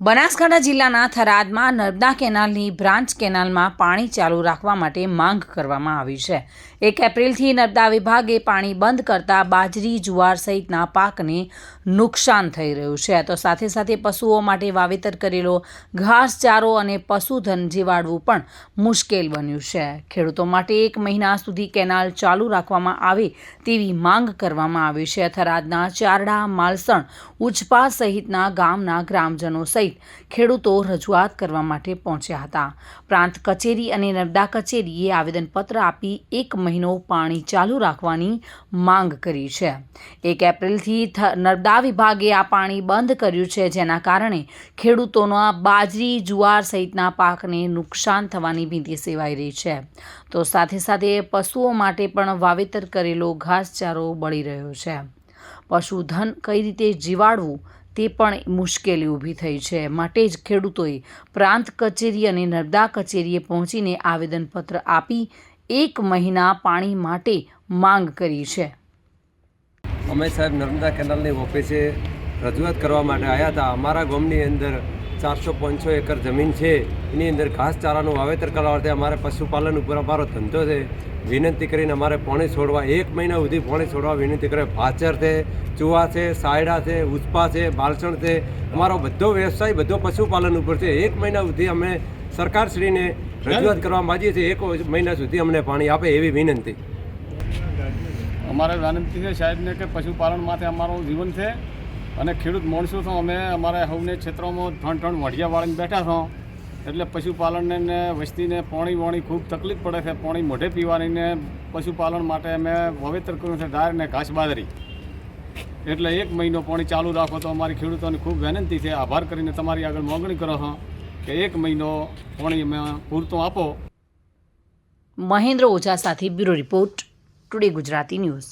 બનાસકાંઠા જિલ્લાના થરાદમાં નર્મદા કેનાલની બ્રાન્ચ કેનાલમાં પાણી ચાલુ રાખવા માટે માંગ કરવામાં આવી છે. એક એપ્રિલથી નર્મદા વિભાગે પાણી બંધ કરતા બાજરી, જુવાર સહિતના પાકને નુકસાન થઈ રહ્યું છે. તો સાથે સાથે પશુઓ માટે વાવેતર કરેલો ઘાસચારો અને પશુધન જીવાડવું પણ મુશ્કેલ બન્યું છે. ખેડૂતો માટે એક મહિના સુધી કેનાલ ચાલુ રાખવામાં આવે તેવી માંગ કરવામાં આવી છે. થરાદના ચારડા, માલસણ ઉચપા સહિતના ગામના ગ્રામજનો સહિત ખેડૂતો રજૂઆત કરવા માટે પહોંચ્યા હતા. પ્રાંત કચેરી અને નર્મદા કચેરીએ આવેદનપત્ર આપી એક મહિનો પાણી ચાલુ રાખવાની માંગ કરી છે. એક એપ્રિલથી નર્મદા વિભાગે આ પાણી બંધ કર્યું છે, જેના કારણે ખેડૂતોના બાજરી, જુવાર સહિતના પાકને નુકસાન થવાની ભીતિ સેવાઈ રહી છે. તો સાથે સાથે પશુઓ માટે પણ વાવેતર કરેલો ઘાસચારો બળી રહ્યો છે. પશુધન કઈ રીતે જીવાડવું તે પણ મુશ્કેલી ઊભી થઈ છે. માટે જ ખેડૂતોએ પ્રાંત કચેરી અને નર્મદા કચેરીએ પહોંચીને આવેદનપત્ર આપી એક મહિના પાણી માટે માંગ કરી છે. અમે સાહેબ નર્મદા કેનાલની ઓફિસે રજૂઆત કરવા માટે આવ્યા હતા. અમારા ગામની અંદર ચારસો પાંચસો એકર જમીન છે. એની અંદર ઘાસચારાનું વાવેતર કરવા માટે અમારે પશુપાલન ઉપર અમારો ધંધો છે. વિનંતી કરીને અમારે પાણી છોડવા, એક મહિના સુધી પાણી છોડવા વિનંતી કરે. ભાચર છે, ચુવા છે, સાયડા છે, ઉસ્પા છે, બાલસણ છે. અમારો બધો વ્યવસાય, બધો પશુપાલન ઉપર છે. એક મહિના સુધી અમે સરકારશ્રીને રજૂઆત કરવા માંગીએ છીએ. એક મહિના સુધી અમને પાણી આપે એવી વિનંતી. અમારે વિનંતી છે સાહેબને કે પશુપાલન માટે અમારું જીવન છે. અને ખેડૂત માણસો છો, અમે અમારે સૌને ક્ષેત્રોમાં ત્રણ ત્રણ વઢિયા વાળીને બેઠા છો. એટલે પશુપાલનને ને વસ્તીને પાણી વાણી ખૂબ તકલીફ પડે છે, પાણી મોઢે પીવાની ને પશુપાલન માટે અમે વાવેતર કર્યું છે ડાર ને ઘાસ બાજરી. એટલે એક મહિનો પાણી ચાલુ રાખો તો અમારી ખેડૂતોની ખૂબ વિનંતી છે, આભાર કરીને તમારી આગળ માગણી કરો છો કે એક મહિનો પાણી અમે પૂરતું આપો. મહેન્દ્ર ઓઝા સાથે bureau report, today Gujarati news.